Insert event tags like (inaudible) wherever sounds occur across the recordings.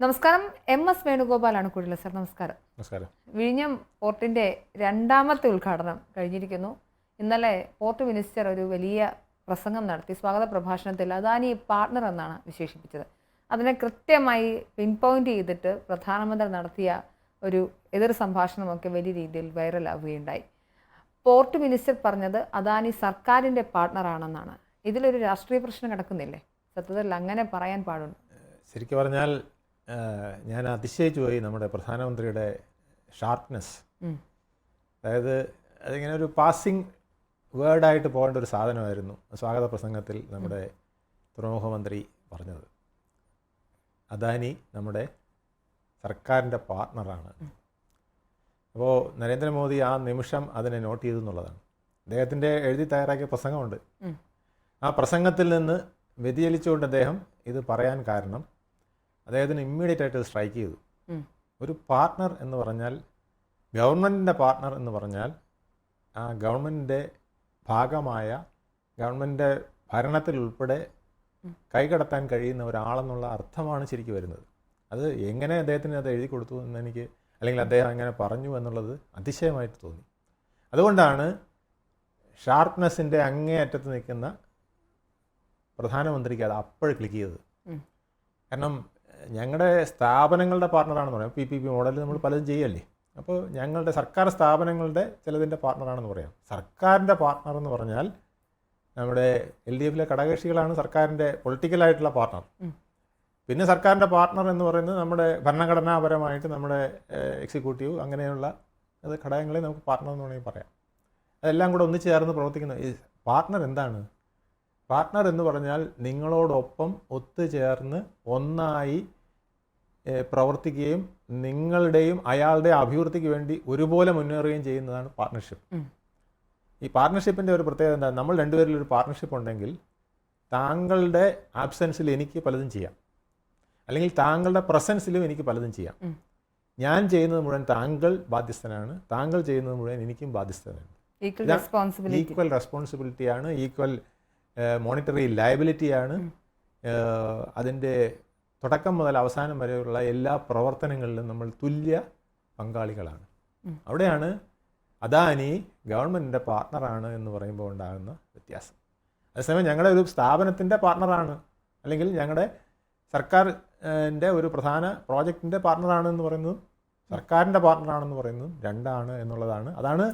നമസ്കാരം. M S വേണുഗോപാലാണ് കൂടുതൽ sir. നമസ്കാരം. നമസ്കാരം. വിഴിഞ്ഞം പോർട്ടിന്റെ രണ്ടാമത്തെ ഉദ്ഘാടനം കഴിഞ്ഞിരിക്കുന്നു. ഇന്നലെ പോർട്ട് മിനിസ്റ്റർ ഒരു വലിയ പ്രസംഗം നടത്തി. സ്വാഗത പ്രഭാഷണത്തിൽ അദാനി പാർട്ണർ എന്നാണ് വിശേഷിപ്പിച്ചത്. അതിനെ കൃത്യമായി പിൻ പോയിന്റ് ചെയ്തിട്ട് പ്രധാനമന്ത്രി നടത്തിയ ഒരു എതിർ സംഭാഷണമൊക്കെ വലിയ രീതിയിൽ വൈറലാവുകയുണ്ടായി. പോർട്ട് മിനിസ്റ്റർ പറഞ്ഞത് അദാനി സർക്കാരിന്റെ പാർട്ണറാണെന്നാണ്. ഇതിലൊരു രാഷ്ട്രീയ പ്രശ്നം കിടക്കുന്നില്ലേ? സത്യത്തിൽ അങ്ങനെ പറയാൻ പാടുണ്ട്. ശരിക്കും പറഞ്ഞാൽ ഞാൻ അതിശയിച്ചു പോയി നമ്മുടെ പ്രധാനമന്ത്രിയുടെ ഷാർപ്നെസ് അതായത് അതിങ്ങനെ ഒരു പാസിംഗ് വേർഡായിട്ട് പോകേണ്ട ഒരു സാധനമായിരുന്നു സ്വാഗത പ്രസംഗത്തിൽ നമ്മുടെ തുറമുഖ മന്ത്രി പറഞ്ഞത്. അദാനി നമ്മുടെ സർക്കാരിന്റെ പാർട്ണറാണ് അപ്പോൾ നരേന്ദ്രമോദി ആ നിമിഷം അതിനെ നോട്ട് ചെയ്തു എന്നുള്ളതാണ്. അദ്ദേഹത്തിന്റെ എഴുതി തയ്യാറാക്കിയ പ്രസംഗമുണ്ട്. ആ പ്രസംഗത്തിൽ നിന്ന് വ്യതിചലിച്ചുകൊണ്ട് അദ്ദേഹം ഇത് പറയാൻ കാരണം അദ്ദേഹത്തിന് ഇമ്മീഡിയറ്റ് ആയിട്ട് സ്ട്രൈക്ക് ചെയ്തു. ഒരു പാർട്ട്ണർ എന്ന് പറഞ്ഞാൽ ഗവൺമെന്റിന്റെ പാർട്ട്ണർ എന്ന് പറഞ്ഞാൽ ആ ഗവൺമെന്റിന്റെ ഭാഗമായ ഗവൺമെന്റിന്റെ ഭരണത്തിൽ ഉൾപ്പെടെ കൈകടത്താൻ കഴിയുന്ന ഒരാളെന്നുള്ള അർത്ഥമാണ് ശരിക്കും വരുന്നത്. അത് എങ്ങനെ അദ്ദേഹത്തിന് അത് എഴുതി കൊടുത്തു എന്ന് എനിക്ക് അല്ലെങ്കിൽ അദ്ദേഹം അങ്ങനെ പറഞ്ഞു എന്നുള്ളത് അതിശയമായിട്ട് തോന്നി. അതുകൊണ്ടാണ് ഷാർപ്നെസ്സിന്റെ അങ്ങേയറ്റത്ത് നിൽക്കുന്ന പ്രധാനമന്ത്രിക്ക് അത് അപ്പോൾ ക്ലിക്ക് ചെയ്തത്. കാരണം ഞങ്ങളുടെ സ്ഥാപനങ്ങളുടെ പാർട്ണറാണെന്ന് പറയാം. പി പി പി മോഡലിൽ നമ്മൾ പലതും ചെയ്യല്ലേ? അപ്പോൾ ഞങ്ങളുടെ സർക്കാർ സ്ഥാപനങ്ങളുടെ ചിലതിന്റെ പാർട്ണറാണെന്ന് പറയാം. സർക്കാരിന്റെ പാർട്ണർ എന്ന് പറഞ്ഞാൽ നമ്മുടെ എൽ ഡി എഫിലെ ഘടകകക്ഷികളാണ് സർക്കാരിന്റെ പൊളിറ്റിക്കലായിട്ടുള്ള പാർട്ണർ പിന്നെ സർക്കാരിന്റെ പാർട്ണർ എന്ന് പറയുന്നത് നമ്മുടെ ഭരണഘടനാപരമായിട്ട് നമ്മുടെ എക്സിക്യൂട്ടീവ് അങ്ങനെയുള്ള അത് ഘടകങ്ങളെ നമുക്ക് പാർട്ണർ എന്ന് വേണമെങ്കിൽ പറയാം. അതെല്ലാം കൂടെ ഒന്നിച്ച് ചേർന്ന് പ്രവർത്തിക്കുന്ന ഈ പാർട്ണർ എന്താണ്? പാർട്ണർ എന്ന് പറഞ്ഞാൽ നിങ്ങളോടൊപ്പം ഒത്തുചേർന്ന് ഒന്നായി പ്രവർത്തിക്കുകയും നിങ്ങളുടെയും അയാളുടെ അഭിവൃദ്ധിക്ക് വേണ്ടി ഒരുപോലെ മുന്നേറുകയും ചെയ്യുന്നതാണ് പാർട്ട്ണർഷിപ്പ് ഈ പാർട്ട്ണർഷിപ്പിന്റെ ഒരു പ്രത്യേകത എന്താ? നമ്മൾ രണ്ടുപേരിൽ ഒരു പാർട്ട്ണർഷിപ്പ് ഉണ്ടെങ്കിൽ താങ്കളുടെ ആബ്സെൻസിൽ എനിക്ക് പലതും ചെയ്യാം. അല്ലെങ്കിൽ താങ്കളുടെ പ്രസൻസിലും എനിക്ക് പലതും ചെയ്യാം. ഞാൻ ചെയ്യുന്നത് മുഴുവൻ താങ്കൾ ബാധ്യസ്ഥനാണ്. താങ്കൾ ചെയ്യുന്നത് മുഴുവൻ എനിക്കും ബാധ്യസ്ഥനാണ്. ഈക്വൽ റെസ്പോൺസിബിലിറ്റി ഈക്വൽ റെസ്പോൺസിബിലിറ്റിയാണ് ഈക്വൽ മോണിറ്ററി ലയബിലിറ്റിയാണ്. അതിന്റെ തുടക്കം മുതൽ അവസാനം വരെയുള്ള എല്ലാ പ്രവർത്തനങ്ങളിലും നമ്മൾ തുല്യ പങ്കാളികളാണ്. അവിടെയാണ് അദാനി ഗവൺമെന്റിന്റെ പാർട്ണറാണ് എന്ന് പറയുമ്പോൾ ഉണ്ടാകുന്ന വ്യത്യാസം. അതേസമയം ഞങ്ങളുടെ ഒരു സ്ഥാപനത്തിന്റെ പാർട്ണറാണ് അല്ലെങ്കിൽ ഞങ്ങളുടെ സർക്കാരിന്റെ ഒരു പ്രധാന പ്രോജക്റ്റിന്റെ പാർട്ണറാണ് എന്ന് പറയുന്നതും സർക്കാരിന്റെ പാർട്ണറാണെന്ന് പറയുന്നതും രണ്ടാണ് എന്നുള്ളതാണ്. അതാണ്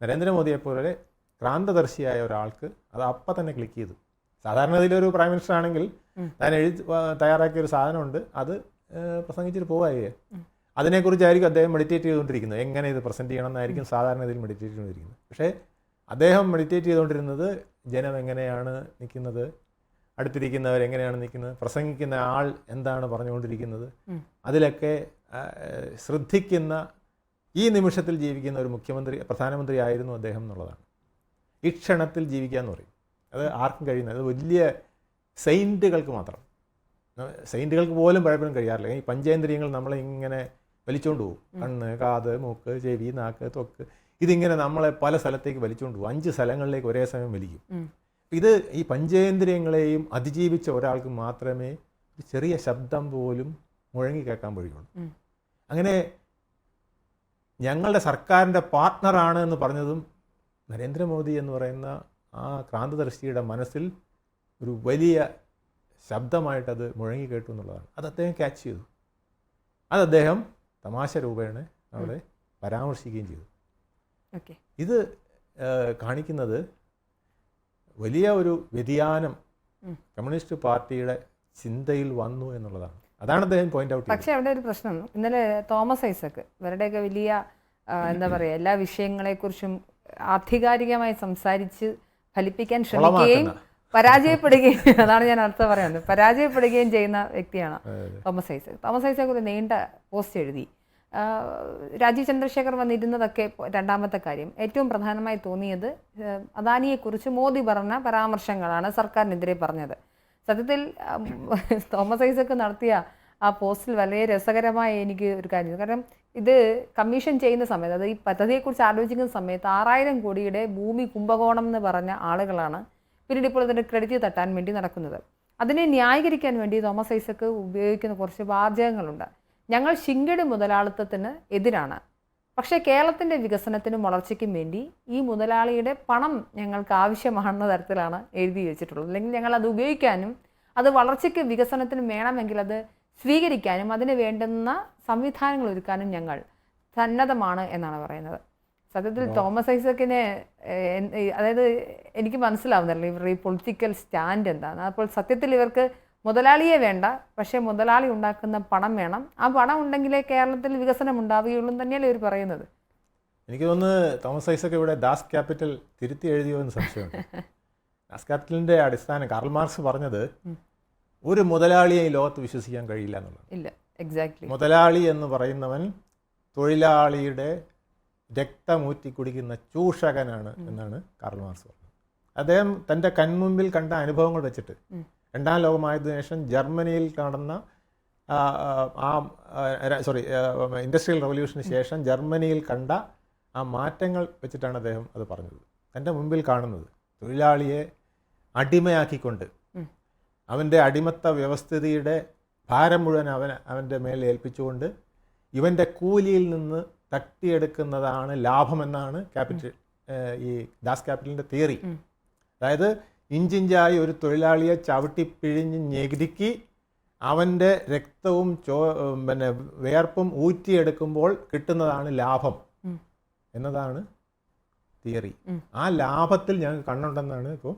നരേന്ദ്രമോദിയെ പോലെ ക്രാന്തദർശിയായ ഒരാൾക്ക് അത് അപ്പം തന്നെ ക്ലിക്ക് ചെയ്തു. സാധാരണ ഇതിലൊരു പ്രൈം മിനിസ്റ്റർ ആണെങ്കിൽ ഞാൻ താൻ എഴുതി തയ്യാറാക്കിയ ഒരു സാധനമുണ്ട്. അത് പ്രസംഗിച്ചിട്ട് പോവായേ ഉം. അതിനെക്കുറിച്ചായിരിക്കും അദ്ദേഹം മെഡിറ്റേറ്റ് ചെയ്തുകൊണ്ടിരിക്കുന്നത്. എങ്ങനെ ഇത് പ്രസന്റ് ചെയ്യണം എന്നായിരിക്കും സാധാരണ ഇതിൽ മെഡിറ്റേറ്റ് ചെയ്തുകൊണ്ടിരിക്കുന്നത്. പക്ഷേ അദ്ദേഹം മെഡിറ്റേറ്റ് ചെയ്തുകൊണ്ടിരുന്നത് ജനം എങ്ങനെയാണ് നിൽക്കുന്നത്? അടുത്തിരിക്കുന്നവർ എങ്ങനെയാണ് നിൽക്കുന്നത്? പ്രസംഗിക്കുന്ന ആൾ എന്താണ് പറഞ്ഞുകൊണ്ടിരിക്കുന്നത്. അതിലൊക്കെ ശ്രദ്ധിക്കുന്ന ഈ നിമിഷത്തിൽ ജീവിക്കുന്ന ഒരു മുഖ്യമന്ത്രി പ്രധാനമന്ത്രി ആയിരുന്നു അദ്ദേഹം എന്നുള്ളതാണ്. ഈ ക്ഷണത്തിൽ ജീവിക്കുക എന്ന് പറയും. അത് ആർക്കും കഴിയുന്നത് അത് വലിയ സെയിന്റുകൾക്ക് മാത്രം. സെയിന്റുകൾക്ക് പോലും പഴയപ്പോഴും കഴിയാറില്ല. ഈ പഞ്ചേന്ദ്രിയങ്ങൾ നമ്മളെ ഇങ്ങനെ വലിച്ചുകൊണ്ട് പോകും കണ്ണ് കാത് മൂക്ക് ചെവി നാക്ക് തൊക്ക്. ഇതിങ്ങനെ നമ്മളെ പല സ്ഥലത്തേക്ക് വലിച്ചുകൊണ്ട് പോകും അഞ്ച് സ്ഥലങ്ങളിലേക്ക് ഒരേ സമയം വലിക്കും. ഇത് ഈ പഞ്ചേന്ദ്രിയങ്ങളെയും അതിജീവിച്ച ഒരാൾക്ക് മാത്രമേ ഒരു ചെറിയ ശബ്ദം പോലും മുഴങ്ങി കേൾക്കാൻ പഴിയുള്ളൂ അങ്ങനെ ഞങ്ങളുടെ സർക്കാരിന്റെ പാർട്ട്ണറാണ് എന്ന് പറഞ്ഞതും നരേന്ദ്രമോദി എന്ന് പറയുന്ന ആ ക്രാന്തദർശിയുടെ മനസ്സിൽ ഒരു വലിയ ശബ്ദമായിട്ടത് മുഴങ്ങി കേട്ടു എന്നുള്ളതാണ്. അത് അദ്ദേഹം ക്യാച്ച് ചെയ്തു. അത് അദ്ദേഹം തമാശ രൂപേണ അവിടെ പരാമർശിക്കുകയും ചെയ്തു. ഓക്കെ. ഇത് കാണിക്കുന്നത് വലിയ ഒരു വ്യതിയാനം കമ്മ്യൂണിസ്റ്റ് പാർട്ടിയുടെ ചിന്തയിൽ വന്നു എന്നുള്ളതാണ്. അതാണ് അദ്ദേഹം പോയിന്റ് ഔട്ട് പക്ഷേ അവിടെ ഒരു പ്രശ്നം. ഇന്നലെ തോമസ് ഐസക് ഇവരുടെയൊക്കെ വലിയ എന്താ പറയുക എല്ലാ വിഷയങ്ങളെക്കുറിച്ചും ആധികാരികമായി സംസാരിച്ച് ഫലിപ്പിക്കാൻ ശ്രമിക്കുകയും. പരാജയപ്പെടുകയും (laughs) അതാണ് ഞാൻ അർത്ഥം പറയുന്നത്. പരാജയപ്പെടുകയും ചെയ്യുന്ന വ്യക്തിയാണ് തോമസ് ഐസക്. തോമസ് ഐസക് ഒരു നീണ്ട പോസ്റ്റ് എഴുതി. രാജീവ് ചന്ദ്രശേഖർ വന്നിരുന്നതൊക്കെ രണ്ടാമത്തെ കാര്യം. ഏറ്റവും പ്രധാനമായി തോന്നിയത് അദാനിയെക്കുറിച്ച് മോദി പറഞ്ഞ പരാമർശങ്ങളാണ് സർക്കാരിനെതിരെ പറഞ്ഞത്. സത്യത്തിൽ (laughs) തോമസ് ഐസക് നടത്തിയ ആ പോസ്റ്റിൽ വളരെ രസകരമായ എനിക്ക് ഒരു കാര്യം കാരണം ഇത് കമ്മീഷൻ ചെയ്യുന്ന സമയത്ത് അതായത് ഈ പദ്ധതിയെക്കുറിച്ച് ആലോചിക്കുന്ന സമയത്ത് ആറായിരം കോടിയുടെ ഭൂമി കുംഭകോണം എന്ന് പറഞ്ഞ ആളുകളാണ് പിന്നീട് ഇപ്പോൾ ഇതിന്റെ ക്രെഡിറ്റ് തട്ടാൻ വേണ്ടി നടക്കുന്നത്. അതിനെ ന്യായീകരിക്കാൻ വേണ്ടി തോമസ് ഐസക്ക് ഉപയോഗിക്കുന്ന കുറച്ച് വാചകങ്ങളുണ്ട് ഞങ്ങൾ ശിങ്കട് മുതലാളിത്തത്തിന് എതിരാണ്. പക്ഷേ കേരളത്തിന്റെ വികസനത്തിനും വളർച്ചയ്ക്കും വേണ്ടി ഈ മുതലാളിയുടെ പണം ഞങ്ങൾക്ക് ആവശ്യമാണെന്ന തരത്തിലാണ് എഴുതി വെച്ചിട്ടുള്ളത്. അല്ലെങ്കിൽ ഞങ്ങൾ അത് ഉപയോഗിക്കാനും അത് വളർച്ചയ്ക്ക് വികസനത്തിനും വേണമെങ്കിൽ അത് സ്വീകരിക്കാനും അതിന് വേണ്ടുന്ന സംവിധാനങ്ങൾ ഒരുക്കാനും ഞങ്ങൾ സന്നദ്ധമാണ് എന്നാണ് പറയുന്നത്. സത്യത്തിൽ തോമസ് ഐസക്കിനെ അതായത് എനിക്ക് മനസ്സിലാവുന്നില്ല ഇവരുടെ ഈ പൊളിറ്റിക്കൽ സ്റ്റാൻഡ് എന്താണ്. അപ്പോൾ സത്യത്തിൽ ഇവർക്ക് മുതലാളിയെ വേണ്ട പക്ഷേ മുതലാളി ഉണ്ടാക്കുന്ന പണം വേണം. ആ പണം ഉണ്ടെങ്കിലേ കേരളത്തിൽ വികസനം ഉണ്ടാവുകയുള്ളൂ തന്നെയല്ലേ ഇവർ പറയുന്നത്. എനിക്ക് തോന്നുന്നു തോമസ് ഐസക് ഇവിടെ ദാസ് ക്യാപിറ്റൽ തിരുത്തി എഴുതിയോ എന്ന് സംശയമുണ്ട്. (laughs) ദാസ് ക്യാപിറ്റലിന്റെ അടിസ്ഥാനം കാർൽ മാർക്സ് പറഞ്ഞത് ഒരു മുതലാളിയെ ഈ ലോകത്ത് വിശ്വസിക്കാൻ കഴിയില്ല എന്നുള്ളത്. ഇല്ല എക്സാക്ട്ലി മുതലാളി എന്ന് പറയുന്നവൻ തൊഴിലാളിയുടെ രക്തമൂറ്റി കുടിക്കുന്ന ചൂഷകനാണ് എന്നാണ് മാർക്സ് പറഞ്ഞത്. അദ്ദേഹം തന്റെ കൺമുമ്പിൽ കണ്ട അനുഭവങ്ങൾ വെച്ചിട്ട് രണ്ടാം ലോകമായതിനു ശേഷം ജർമ്മനിയിൽ നടന്ന ആ, സോറി ഇൻഡസ്ട്രിയൽ റവല്യൂഷന് ശേഷം ജർമ്മനിയിൽ കണ്ട ആ മാറ്റങ്ങൾ വെച്ചിട്ടാണ് അദ്ദേഹം അത് പറഞ്ഞത്. തന്റെ മുമ്പിൽ കാണുന്നത് തൊഴിലാളിയെ അടിമയാക്കിക്കൊണ്ട്. അവന്റെ അടിമത്ത വ്യവസ്ഥിതിയുടെ ഭാരം മുഴുവൻ അവൻ അവന്റെ മേൽ ഏൽപ്പിച്ചുകൊണ്ട് ഇവന്റെ കൂലിയിൽ നിന്ന് തട്ടിയെടുക്കുന്നതാണ് ലാഭമെന്നാണ് ക്യാപിറ്റൽ ഈ ദാസ് ക്യാപിറ്റലിന്റെ തിയറി. അതായത് ഇഞ്ചിഞ്ചായി ഒരു തൊഴിലാളിയെ ചവിട്ടി പിഴിഞ്ഞ് ഞെരുക്കി അവന്റെ രക്തവും ചോ പിന്നെ വേർപ്പും ഊറ്റിയെടുക്കുമ്പോൾ കിട്ടുന്നതാണ് ലാഭം എന്നതാണ് തിയറി. ആ ലാഭത്തിൽ ഞങ്ങൾക്ക് കണ്ണുണ്ടെന്നാണ് ഇപ്പോൾ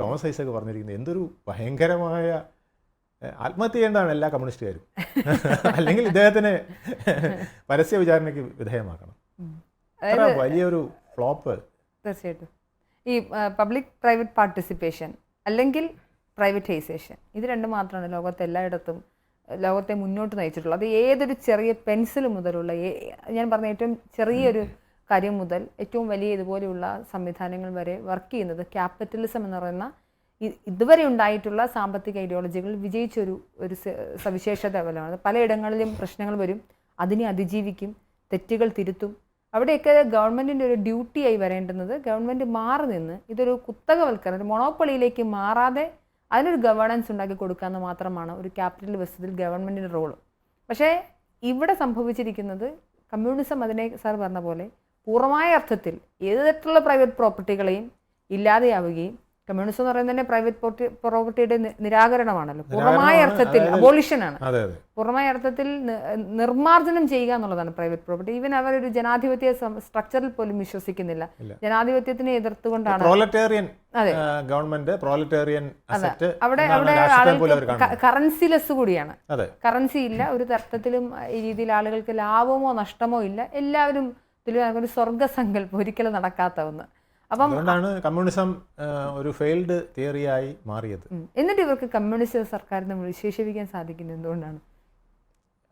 തോമസ് ഐസക് പറഞ്ഞിരിക്കുന്നത് എന്തൊരു ഭയങ്കരമായ ആത്മഹത്യ ചെയ്യേണ്ടതാണ് എല്ലാ കമ്മ്യൂണിസ്റ്റുകാരും. (laughs) അല്ലെങ്കിൽ ഇദ്ദേഹത്തിനെ പരസ്യ വിചാരണയ്ക്ക് വിധേയമാക്കണം. വലിയൊരു ഫ്ലോപ്പ്. തീർച്ചയായിട്ടും. ഈ പബ്ലിക് പ്രൈവറ്റ് പാർട്ടിസിപ്പേഷൻ അല്ലെങ്കിൽ പ്രൈവറ്റൈസേഷൻ ഇത് രണ്ടും മാത്രമാണ് ലോകത്തെ എല്ലായിടത്തും ലോകത്തെ മുന്നോട്ട് നയിച്ചിട്ടുള്ളത്. അത് ഏതൊരു ചെറിയ പെൻസിൽ മുതലുള്ള ഞാൻ പറഞ്ഞ ഏറ്റവും ചെറിയൊരു കാര്യം മുതൽ ഏറ്റവും വലിയ ഇതുപോലെയുള്ള സംവിധാനങ്ങൾ വരെ വർക്ക് ചെയ്യുന്നത് ക്യാപിറ്റലിസം എന്ന് പറയുന്ന ഇതുവരെ ഉണ്ടായിട്ടുള്ള സാമ്പത്തിക ഐഡിയോളജികൾ വിജയിച്ചൊരു ഒരു സവിശേഷത പോലെയാണ്. പലയിടങ്ങളിലും പ്രശ്നങ്ങൾ വരും. അതിനെ അതിജീവിക്കും തെറ്റുകൾ തിരുത്തും. അവിടെയൊക്കെ ഗവൺമെന്റിന്റെ ഒരു ഡ്യൂട്ടിയായി വരേണ്ടുന്നത് ഗവൺമെന്റ് മാറി നിന്ന് ഇതൊരു കുത്തകവൽക്കരണം ഒരു മൊണോപ്പൊളിയിലേക്ക് മാറാതെ അതിനൊരു ഗവേണൻസ് ഉണ്ടാക്കി കൊടുക്കുക എന്ന് മാത്രമാണ് ഒരു ക്യാപിറ്റൽ വ്യവസ്ഥയിൽ ഗവൺമെന്റിന്റെ റോൾ പക്ഷേ ഇവിടെ സംഭവിച്ചിരിക്കുന്നത് കമ്മ്യൂണിസം അതിനെ സാർ പറഞ്ഞ പോലെ പൂർണമായ അർത്ഥത്തിൽ ഏത് തരത്തിലുള്ള പ്രൈവറ്റ് പ്രോപ്പർട്ടികളെയും ഇല്ലാതെയാവുകയും കമ്മ്യൂണിസം എന്ന് പറയുന്നത് തന്നെ പ്രൈവറ്റ് പ്രോപ്പർട്ടിയുടെ നിരാകരണമാണല്ലോ. പൂർണമായ. അർത്ഥത്തിൽ അബോളിഷനാണ് പൂർണമായ അർത്ഥത്തിൽ നിർമ്മാർജനം ചെയ്യുക എന്നുള്ളതാണ് പ്രൈവറ്റ് പ്രോപ്പർട്ടി ഈവൻ അവരൊരു ജനാധിപത്യ സ്ട്രക്ചറിൽ പോലും വിശ്വസിക്കുന്നില്ല. ജനാധിപത്യത്തിനെ എതിർത്തുകൊണ്ടാണ് അതെ. ഗവൺമെന്റ് പ്രോലറ്റേറിയൻ അവിടെ അവിടെ രാഷ്ട്രീയം പോലെ അവർ ആളുകൾക്ക് കാണുന്നത് കറൻസി ലെസ് കൂടിയാണ്. കറൻസി ഇല്ല. ഒരു തരത്തിലും ഈ രീതിയിൽ ആളുകൾക്ക് ലാഭമോ നഷ്ടമോ ഇല്ല. എല്ലാവരും തുല്യമാണ് ഒരു സ്വർഗസങ്കല്പം ഒരിക്കലും നടക്കാത്ത ഒന്ന് അപ്പം അതുകൊണ്ടാണ് കമ്മ്യൂണിസം ഒരു ഫെയിൽഡ് തിയറിയായി മാറിയത്. എന്നിട്ട് ഇവർക്ക് കമ്മ്യൂണിസ്റ്റ് സർക്കാർ നമ്മൾ വിശേഷിപ്പിക്കാൻ സാധിക്കുന്നത് എന്തുകൊണ്ടാണ്?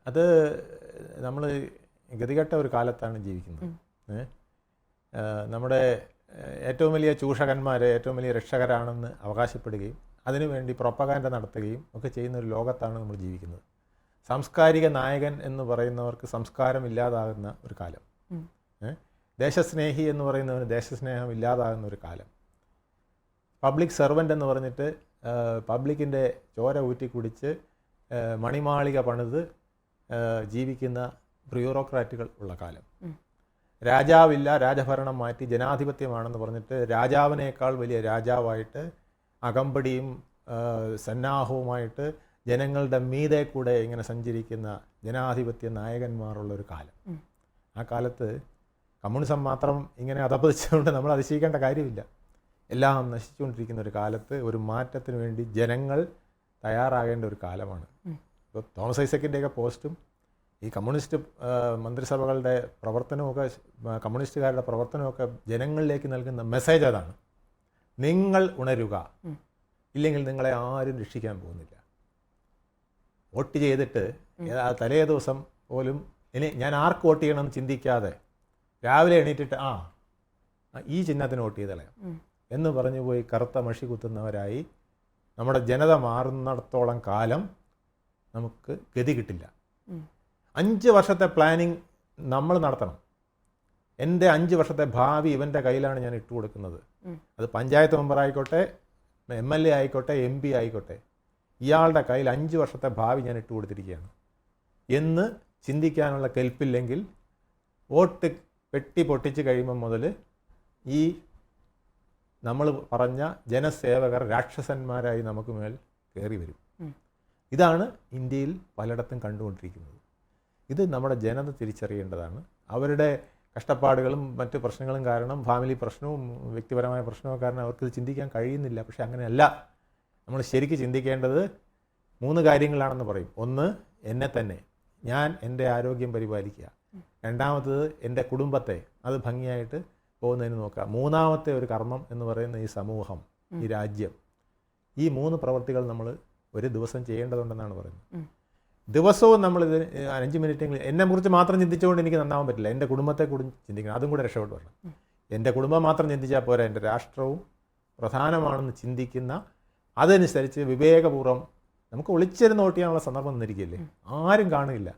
അത് നമ്മൾ ഗതികെട്ട ഒരു കാലത്താണ് ജീവിക്കുന്നത്. നമ്മുടെ ഏറ്റവും വലിയ ചൂഷകന്മാർ ഏറ്റവും വലിയ രക്ഷകരാണെന്ന് അവകാശപ്പെടുകയും അതിനുവേണ്ടി പ്രൊപ്പകാൻഡ നടത്തുകയും ഒക്കെ ചെയ്യുന്ന ഒരു ലോകത്താണ് നമ്മൾ ജീവിക്കുന്നത്. സാംസ്കാരിക നായകൻ എന്ന് പറയുന്നവർക്ക് സംസ്കാരം ഇല്ലാതാകുന്ന ഒരു കാലം? ദേശസ്നേഹി എന്ന് പറയുന്നവന് ദേശസ്നേഹം ഇല്ലാതാകുന്ന ഒരു കാലം. പബ്ലിക് സെർവന്റ് എന്ന് പറഞ്ഞിട്ട് പബ്ലിക്കിന്റെ ചോര ഊറ്റി കുടിച്ച് മണിമാളിക പണിത് ജീവിക്കുന്ന ബ്യൂറോക്രാറ്റുകൾ ഉള്ള കാലം. രാജാവില്ല രാജഭരണം മാറ്റി ജനാധിപത്യമാണെന്ന് പറഞ്ഞിട്ട് രാജാവിനേക്കാൾ വലിയ രാജാവായിട്ട് അകമ്പടിയും സന്നാഹവുമായിട്ട് ജനങ്ങളുടെ മീതെ കൂടെ ഇങ്ങനെ സഞ്ചരിക്കുന്ന ജനാധിപത്യ നായകന്മാരുള്ള ഒരു കാലം. ആ കാലത്ത് കമ്മ്യൂണിസം മാത്രം ഇങ്ങനെ അധപ്പതിച്ചുകൊണ്ട് നമ്മൾ അതിശയിക്കേണ്ട കാര്യമില്ല. എല്ലാം നശിച്ചുകൊണ്ടിരിക്കുന്ന ഒരു കാലത്ത് ഒരു മാറ്റത്തിന് വേണ്ടി ജനങ്ങൾ തയ്യാറാകേണ്ട ഒരു കാലമാണ്. ഇപ്പോൾ തോമസ് ഐസക്കിന്റെയൊക്കെ പോസ്റ്റും ഈ കമ്മ്യൂണിസ്റ്റ് മന്ത്രിസഭകളുടെ പ്രവർത്തനമൊക്കെ കമ്മ്യൂണിസ്റ്റുകാരുടെ പ്രവർത്തനമൊക്കെ ജനങ്ങളിലേക്ക് നൽകുന്ന മെസ്സേജ് അതാണ്. നിങ്ങൾ ഉണരുക. ഇല്ലെങ്കിൽ നിങ്ങളെ ആരും രക്ഷിക്കാൻ പോകുന്നില്ല. വോട്ട് ചെയ്തിട്ട് തലേ ദിവസം പോലും ഇനി ഞാൻ ആർക്ക് വോട്ട് ചെയ്യണമെന്ന് ചിന്തിക്കാതെ രാവിലെ എണീറ്റിട്ട് ആ ഈ ചിഹ്നത്തിന് വോട്ട് ചെയ്ത് കളയാം എന്ന് പറഞ്ഞു പോയി കറുത്ത മഷി കുത്തുന്നവരായി നമ്മുടെ ജനത മാറുന്നിടത്തോളം കാലം നമുക്ക് ഗതി കിട്ടില്ല. അഞ്ച് വർഷത്തെ പ്ലാനിങ് നമ്മൾ നടത്തണം. എന്റെ അഞ്ച് വർഷത്തെ ഭാവി ഇവന്റെ കയ്യിലാണ് ഞാൻ ഇട്ട് കൊടുക്കുന്നത്. അത് പഞ്ചായത്ത് മെമ്പർ ആയിക്കോട്ടെ എം എൽ എ ആയിക്കോട്ടെ എം പി ആയിക്കോട്ടെ ഇയാളുടെ കയ്യിൽ അഞ്ച് വർഷത്തെ ഭാവി ഞാൻ ഇട്ട് കൊടുത്തിരിക്കുകയാണ്. എന്ന് ചിന്തിക്കാനുള്ള കെൽപ്പില്ലെങ്കിൽ വോട്ട് വെട്ടി പൊട്ടിച്ച് കഴിയുമ്പം മുതൽ ഈ നമ്മൾ പറഞ്ഞ ജനസേവകർ രാക്ഷസന്മാരായി നമുക്ക് മേൽ കയറി വരും. ഇതാണ് ഇന്ത്യയിൽ പലയിടത്തും കണ്ടുകൊണ്ടിരിക്കുന്നത്. ഇത് നമ്മുടെ ജനത തിരിച്ചറിയേണ്ടതാണ്. അവരുടെ കഷ്ടപ്പാടുകളും മറ്റു പ്രശ്നങ്ങളും കാരണം ഫാമിലി പ്രശ്നവും വ്യക്തിപരമായ പ്രശ്നവും കാരണം അവർക്കിത് ചിന്തിക്കാൻ കഴിയുന്നില്ല. പക്ഷെ അങ്ങനെയല്ല. നമ്മൾ ശരിക്ക് ചിന്തിക്കേണ്ടത് മൂന്ന് കാര്യങ്ങളാണെന്ന് പറയും. ഒന്ന് എന്നെ തന്നെ. ഞാൻ എന്റെ ആരോഗ്യം പരിപാലിക്കുക. രണ്ടാമത്തത് എന്റെ കുടുംബത്തെ അത് ഭംഗിയായിട്ട് പോകുന്നതിന് നോക്കുക മൂന്നാമത്തെ ഒരു കർമ്മം എന്ന് പറയുന്ന ഈ സമൂഹം ഈ രാജ്യം ഈ മൂന്ന് പ്രവൃത്തികൾ നമ്മൾ ഒരു ദിവസം ചെയ്യേണ്ടതുണ്ടെന്നാണ് പറയുന്നത്. ദിവസവും നമ്മൾ ഇത് അഞ്ച് മിനിറ്റെങ്കിലും എന്നെ കുറിച്ച് മാത്രം ചിന്തിച്ചുകൊണ്ട് എനിക്ക് നന്നാവാൻ പറ്റില്ല. എന്റെ കുടുംബത്തെ കൂടി ചിന്തിക്കണം. അതും കൂടെ രക്ഷപ്പെട്ട് വരണം. എന്റെ കുടുംബം മാത്രം ചിന്തിച്ചാൽ പോരാ. എന്റെ രാഷ്ട്രവും പ്രധാനമാണെന്ന് ചിന്തിക്കുന്ന അതനുസരിച്ച് വിവേകപൂർവം നമുക്ക് ഒളിച്ചിരുന്ന് ഓട്ടിയാനുള്ള സന്ദർഭം തന്നിരിക്കില്ലേ ആരും കാണില്ല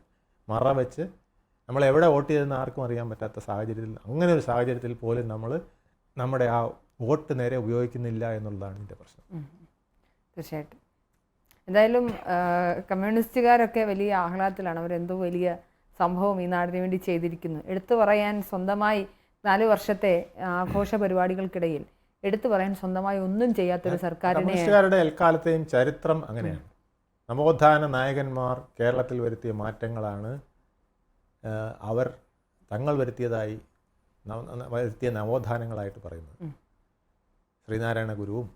മറ വെച്ച് നമ്മൾ എവിടെ വോട്ട് ചെയ്തെന്ന് ആർക്കും അറിയാൻ പറ്റാത്ത സാഹചര്യത്തിൽ അങ്ങനെ ഒരു സാഹചര്യത്തിൽ പോലും നമ്മൾ നമ്മുടെ ആ വോട്ട് നേരെ ഉപയോഗിക്കുന്നില്ല എന്നുള്ളതാണ് എന്റെ പ്രശ്നം. തീർച്ചയായിട്ടും. എന്തായാലും കമ്മ്യൂണിസ്റ്റുകാരൊക്കെ വലിയ ആഹ്ലാദത്തിലാണ്. അവരെന്തോ വലിയ സംഭവം ഈ നാടിന് വേണ്ടി ചെയ്തിരിക്കുന്നു. എടുത്തു പറയാൻ സ്വന്തമായി നാല് വർഷത്തെ ആഘോഷ പരിപാടികൾക്കിടയിൽ എടുത്തു പറയാൻ സ്വന്തമായി ഒന്നും ചെയ്യാത്തൊരു സർക്കാരിനെ എൽക്കാലത്തെയും ചരിത്രം അങ്ങനെയാണ്. നവോത്ഥാന നായകന്മാർ കേരളത്തിൽ വരുത്തിയ മാറ്റങ്ങളാണ് അവർ തങ്ങൾ വരുത്തിയതായി വരുത്തിയ നവോത്ഥാനങ്ങളായിട്ട് പറയുന്നത്. ശ്രീനാരായണ ഗുരുവും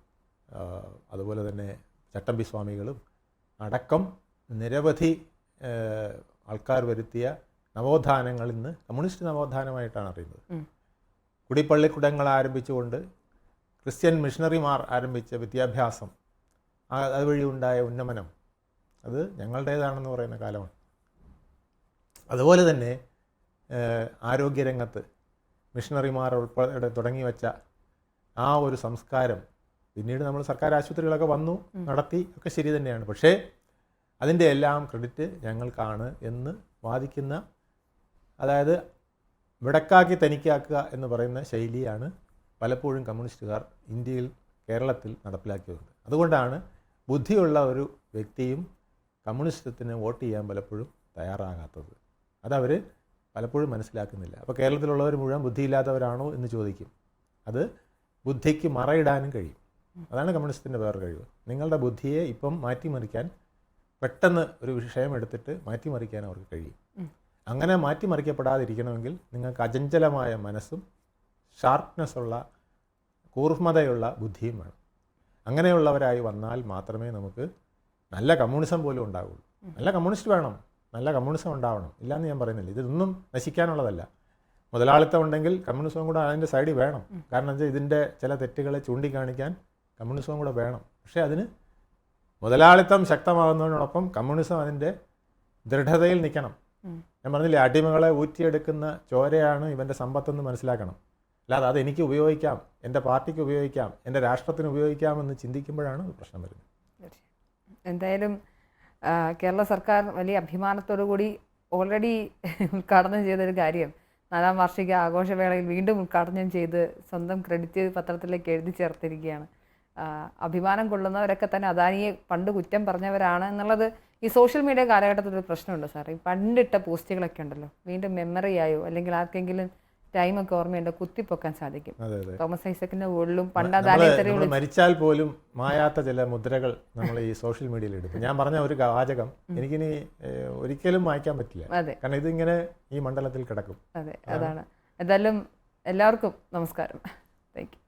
അതുപോലെ തന്നെ ചട്ടമ്പി സ്വാമികളും അടക്കം നിരവധി ആൾക്കാർ വരുത്തിയ നവോത്ഥാനങ്ങൾ ഇന്ന് കമ്മ്യൂണിസ്റ്റ് നവോത്ഥാനമായിട്ടാണ് അറിയുന്നത്. കുടിപ്പള്ളിക്കുടങ്ങൾ ആരംഭിച്ചുകൊണ്ട് ക്രിസ്ത്യൻ മിഷണറിമാർ ആരംഭിച്ച വിദ്യാഭ്യാസം അതുവഴി ഉണ്ടായ ഉന്നമനം അത് ഞങ്ങളുടേതാണെന്ന് പറയുന്ന കാലമാണ് അതുപോലെ തന്നെ ആരോഗ്യരംഗത്ത് മിഷണറിമാർ ഉൾപ്പെടെ തുടങ്ങി വെച്ച ആ ഒരു സംസ്കാരം പിന്നീട് നമ്മൾ സർക്കാർ ആശുപത്രികളൊക്കെ വന്നു നടത്തി ഒക്കെ ശരി തന്നെയാണ്. പക്ഷേ അതിന്റെ എല്ലാം ക്രെഡിറ്റ് ഞങ്ങൾക്കാണ് എന്ന് വാദിക്കുന്ന അതായത് വിടക്കാക്കി തനിക്കാക്കുക എന്ന് പറയുന്ന ശൈലിയാണ് പലപ്പോഴും കമ്മ്യൂണിസ്റ്റുകാർ ഇന്ത്യയിൽ കേരളത്തിൽ നടപ്പിലാക്കി വരുന്നത് അതുകൊണ്ടാണ് ബുദ്ധിയുള്ള ഒരു വ്യക്തിയും കമ്മ്യൂണിസ്റ്റത്തിന് വോട്ട് ചെയ്യാൻ പലപ്പോഴും തയ്യാറാകാത്തത്. അതവർ പലപ്പോഴും മനസ്സിലാക്കുന്നില്ല. അപ്പോൾ കേരളത്തിലുള്ളവർ മുഴുവൻ ബുദ്ധിയില്ലാത്തവരാണോ എന്ന് ചോദിക്കും. അത് ബുദ്ധിക്ക് മറയിടാനും കഴിയും. അതാണ് കമ്മ്യൂണിസ്റ്റിന്റെ വേറെ കഴിവ്. നിങ്ങളുടെ ബുദ്ധിയെ ഇപ്പം മാറ്റിമറിക്കാൻ പെട്ടെന്ന് ഒരു വിഷയം എടുത്തിട്ട് മാറ്റിമറിക്കാൻ അവർക്ക് കഴിയും. അങ്ങനെ മാറ്റിമറിക്കപ്പെടാതിരിക്കണമെങ്കിൽ നിങ്ങൾക്ക് അചഞ്ചലമായ മനസ്സും ഷാർപ്നെസ്സുള്ള കൂർമ്മതയുള്ള ബുദ്ധിയും വേണം. അങ്ങനെയുള്ളവരായി വന്നാൽ മാത്രമേ നമുക്ക് നല്ല കമ്മ്യൂണിസം പോലും ഉണ്ടാവുള്ളൂ. നല്ല കമ്മ്യൂണിസ്റ്റ് വേണം. നല്ല കമ്മ്യൂണിസം ഉണ്ടാവണം. ഇല്ലയെന്ന് ഞാൻ പറയുന്നില്ല. ഇതൊന്നും നശിക്കാനുള്ളതല്ല. മുതലാളിത്തം ഉണ്ടെങ്കിൽ കമ്മ്യൂണിസവും കൂടെ അതിന്റെ സൈഡിൽ വേണം. കാരണം വെച്ചാൽ ഇതിന്റെ ചില തെറ്റുകളെ ചൂണ്ടിക്കാണിക്കാൻ കമ്മ്യൂണിസവും കൂടെ വേണം. പക്ഷേ അതിന് മുതലാളിത്തം ശക്തമാകുന്നതിനോടൊപ്പം കമ്മ്യൂണിസം അതിന്റെ ദൃഢതയിൽ നിൽക്കണം. ഞാൻ പറഞ്ഞില്ലേ അടിമകളെ ഊറ്റിയെടുക്കുന്ന ചോരയാണ് ഇവന്റെ സമ്പത്തെന്ന് മനസ്സിലാക്കണം. അല്ലാതെ അത് എനിക്ക് ഉപയോഗിക്കാം എന്റെ പാർട്ടിക്ക് ഉപയോഗിക്കാം എന്റെ രാഷ്ട്രത്തിന് ഉപയോഗിക്കാമെന്ന് ചിന്തിക്കുമ്പോഴാണ് പ്രശ്നം വരുന്നത്. എന്തായാലും കേരള സർക്കാർ വലിയ അഭിമാനത്തോടു കൂടി ഓൾറെഡി ഉദ്ഘാടനം ചെയ്തൊരു കാര്യം. നാലാം വാർഷിക ആഘോഷവേളയിൽ വീണ്ടും ഉദ്ഘാടനം ചെയ്ത് സ്വന്തം ക്രെഡിറ്റ് പത്രത്തിലേക്ക് എഴുതി ചേർത്തിരിക്കുകയാണ്. അഭിമാനം കൊള്ളുന്നവരൊക്കെ തന്നെ അദാനിയെ പണ്ട് കുറ്റം പറഞ്ഞവരാണ് എന്നുള്ളത് ഈ സോഷ്യൽ മീഡിയ കാലഘട്ടത്തിൽ ഒരു പ്രശ്നമുണ്ട് സാർ ഈ പണ്ടിട്ട പോസ്റ്റുകളൊക്കെ ഉണ്ടല്ലോ. വീണ്ടും മെമ്മറി ആയോ അല്ലെങ്കിൽ ആർക്കെങ്കിലും ടൈമൊക്കെ ഓർമ്മയുണ്ട് കുത്തിപ്പൊക്കാൻ സാധിക്കും. തോമസ് ഐസക്കിന്റെ ഉള്ളിലും പണ്ട് നമ്മൾ അദാനിയെ തെറി നമ്മൾ വിളിച്ച് മരിച്ചാൽ പോലും മായാത്ത ചില മുദ്രകൾ നമ്മൾ ഈ സോഷ്യൽ മീഡിയയിൽ എടുക്കും. ഞാൻ പറഞ്ഞ ഒരു വാചകം എനിക്കിനി ഒരിക്കലും മായ്ക്കാൻ പറ്റില്ല. കാരണം ഇതിങ്ങനെ ഈ മണ്ഡലത്തിൽ കിടക്കും. അതെ അതാണ്. എന്തായാലും എല്ലാവർക്കും നമസ്കാരം. Thank you